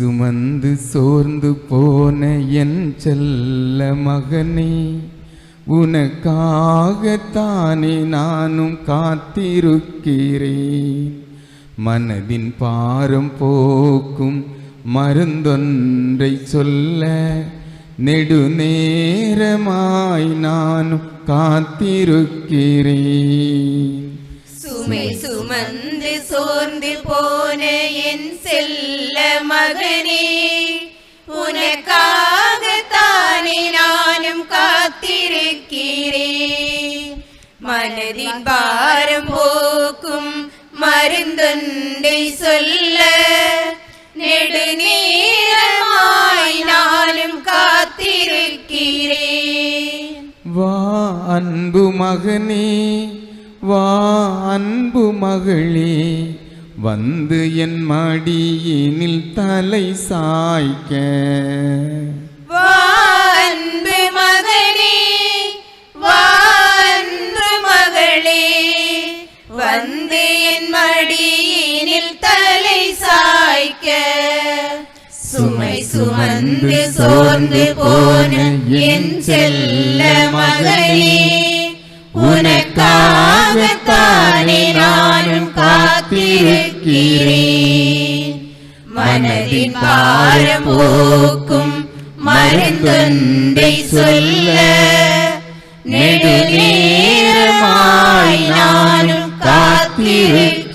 சுமந்து சோர்ந்து போன என் செல்ல மகனே உனக்காகத்தானே நானும் காத்திருக்கிறேன். மனதின் பாரம் போக்கும் மருந்தொன்றை சொல்ல நெடுநேரமாய் நானும் காத்திருக்கிறேன். சுமை சுமந்து சோர்ந்து போன என் செல்ல மகனே உனக்காகத்தானே நானும் காத்திருக்கிறேன் மனதின் பாரம் போக்கும் மருந்தொன்றை சொல்ல நெடுநீரமாய் நானும் காத்திருக்கிறேன் வா அன்பு மகனே வா அன்பு மகளே வந்து என் மடியினில் தலை சாய்க்க. அன்பு மகனே அன்பு மகளே வந்து என் மடியினில் தலை சாய்க்க. சுமை சுமந்து சோர்ந்து போன என் செல்ல மகளே உனக்கா காத்திருக்கிறேன் மனதின் பாரம் போக்கும் மருந்தொன்றை சொல்ல நெடுநேரமாய் நானும் காத்திருக்கிறேன்.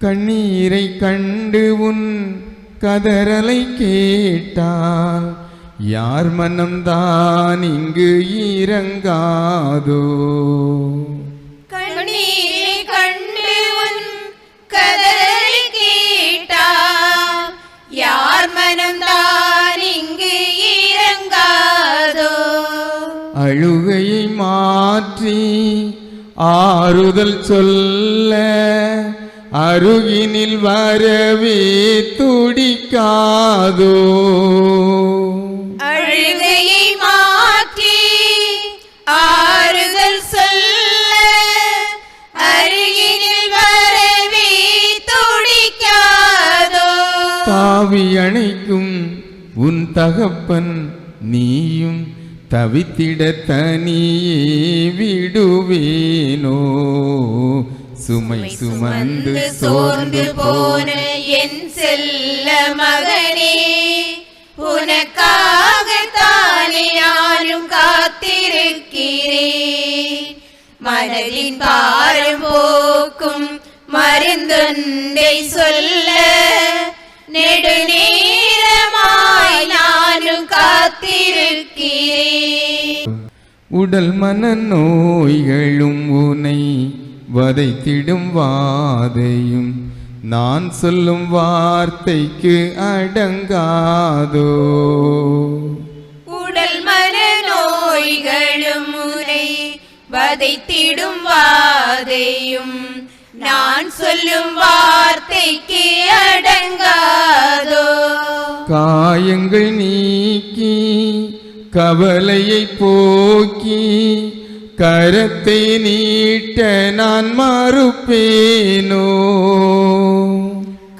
கண்ணீரை கண்டு உன் கதறலை கேட்டால் யார் மனம்தான் இங்கு இறங்காதோ? மாற்றி ஆறுதல் சொல்ல அருகினில் வரவே துடிக்காதோ? அழுகையை மாற்றி ஆறுதல் சொல்ல அருகினில் வரவே துடிக்காதோ? தாவி அணைக்கும் உன் தகப்பன் நீயும் தவித்திட தனியே விடுவேனோ? சுமை சுமந்து சோர்ந்து போன என் செல்ல மகனே உனக்காகத்தானே நானும் காத்திருக்கிறேன் மனதின் பாரம் போக்கும் மருந்தொன்றை சொல்ல நானும் காத்திருக்கிறேன். உடல் மன நோய்களும் உனை வதைத்திடும் வாதையும் நான் சொல்லும் வார்த்தைக்கு அடங்காதோ. உடல் மன நோய்களும் முறை வதைத்திடும் வாதையும் நான் சொல்லும் வார்த்தைக்கு அடங்காதோ. காயங்கள் நீக்கி கவலையை போக்கி கரத்தை நீட்ட நான் மறுப்பேனோ?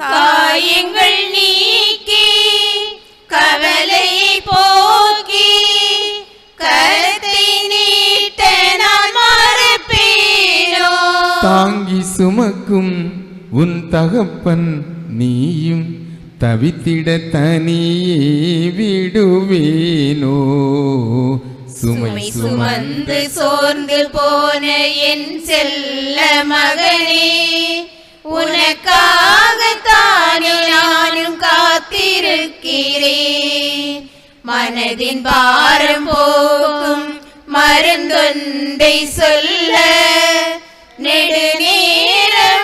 காயங்கள் நீக்கி கவலையை போக்கி கருத்தை நீட்ட நான் மறப்பேனோ? தாங்கி சுமக்கும் உன் தகப்பன் நீயும் தவித்திட தனியே விடுவேனோ? சுமை சுமை சுமந்து சோர்ந்து போன என் செல்ல மகனே உனக்காகத்தானே நானும் காத்திருக்கிறேன். மனதின் பாரம் போக்கும் மருந்தொன்றை சொல்ல நெடுநேரமாய்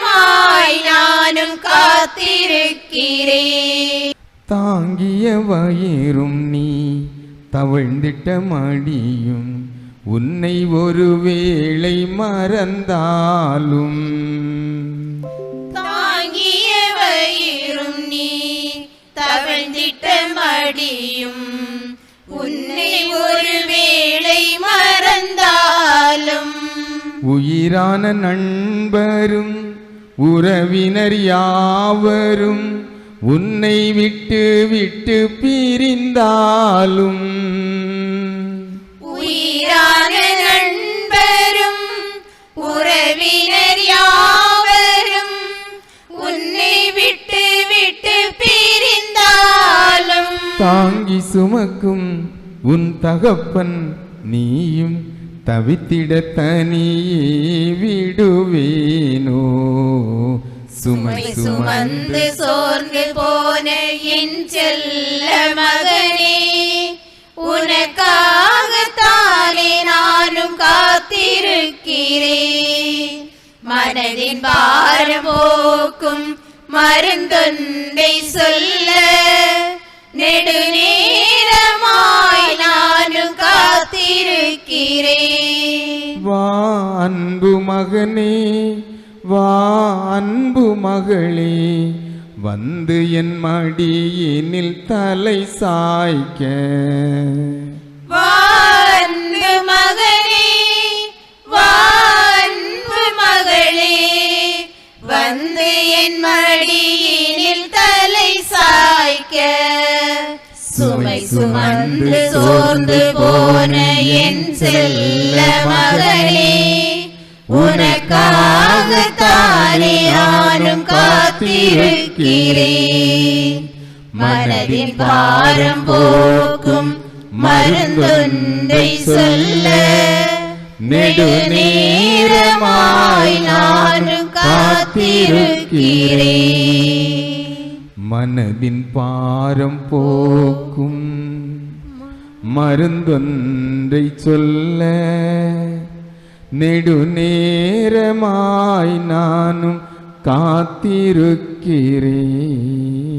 நானும் காத்திருக்கிறேன் தாங்கிய வயிறும் நீ தவழ்ந்திட்ட மடியும் உன்னை ஒருவேளை மறந்தாலும். தாங்கிய வயிறும் நீ தவழ்ந்திட்ட மடியும் உன்னை ஒரு வேளை மறந்தாலும். உயிரான நண்பரும் உறவினர் யாவரும் உன்னை விட்டு விட்டு பிரிந்தாலும். உயிரான நண்பரும் உறவினர் யாவரும் உன்னை விட்டு விட்டு பிரிந்தாலும். தாங்கி சுமக்கும் உன் தகப்பன் நீயும் தவித்திட தனியே விடுவேனோ? சுமை சுமை சுமந்து சோர்ந்து போன என் செல்ல மகனே உனக்காகத்தானே நானும் காத்திருக்கிறேன். மனதின் பாரம் போக்கும் மருந்தொன்றை சொல்ல நெடுநேரமாய் நானும் காத்திருக்கிறேன். அன்பு மகனே வா அன்பு மகளே. வந்து என் மடியினில் தலை சாய்க்க. வான்பு மகளே. வந்து என் மடியினில் தலை சாய்க்க. சுமை சுமந்து சோர்ந்து போன என் செல்ல உனக்காக தானே நானும் காத்திருக்கிறேன். மனதின் பாரம் போக்கும் மருந்தொன்றை சொல்ல நெடுநேரமாய் நானும் காத்திருக்கிறேன். மனதின் பாரம் போக்கும் மருந்தொன்றை சொல்ல நெடுநேரமாய் நானும் காத்திருக்கிறேன்.